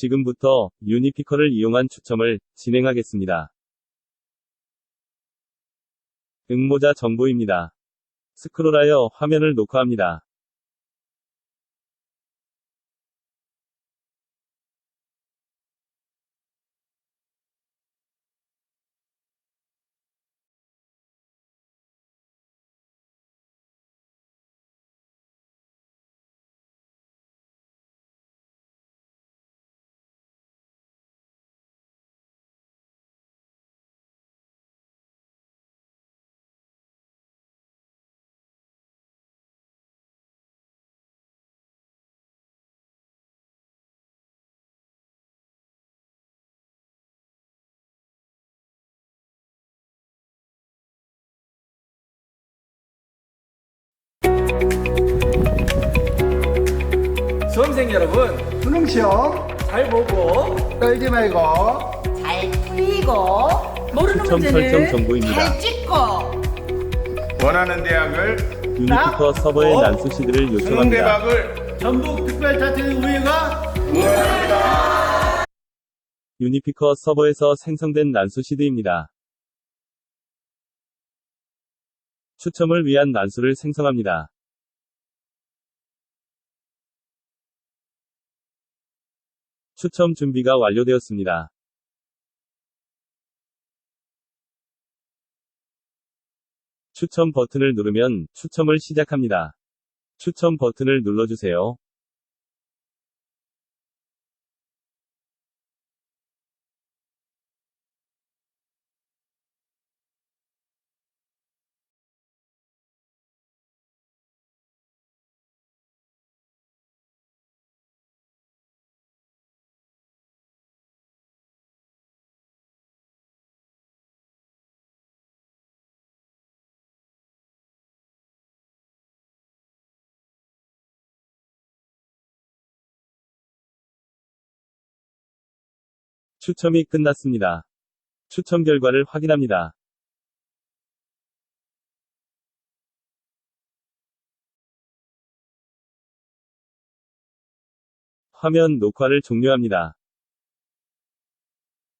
지금부터 유니피커를 이용한 추첨을 진행하겠습니다. 응모자 정보입니다. 스크롤하여 화면을 녹화합니다. 수험생 여러분 수능 시험 잘 보고 떨지 말고 잘 풀리고 모르는 설정 문제는 정보입니다. 잘 찍고 원하는 대학을 유니피커 서버의 어? 난수시들을 수능 요청합니다. 대박을 전북 특별자치는 우회가 유니피커 서버에서 생성된 난수 시드입니다. 추첨을 위한 난수를 생성합니다. 추첨 준비가 완료되었습니다. 추첨 버튼을 누르면 추첨을 시작합니다. 추첨 버튼을 눌러주세요. 추첨이 끝났습니다. 추첨 결과를 확인합니다. 화면 녹화를 종료합니다.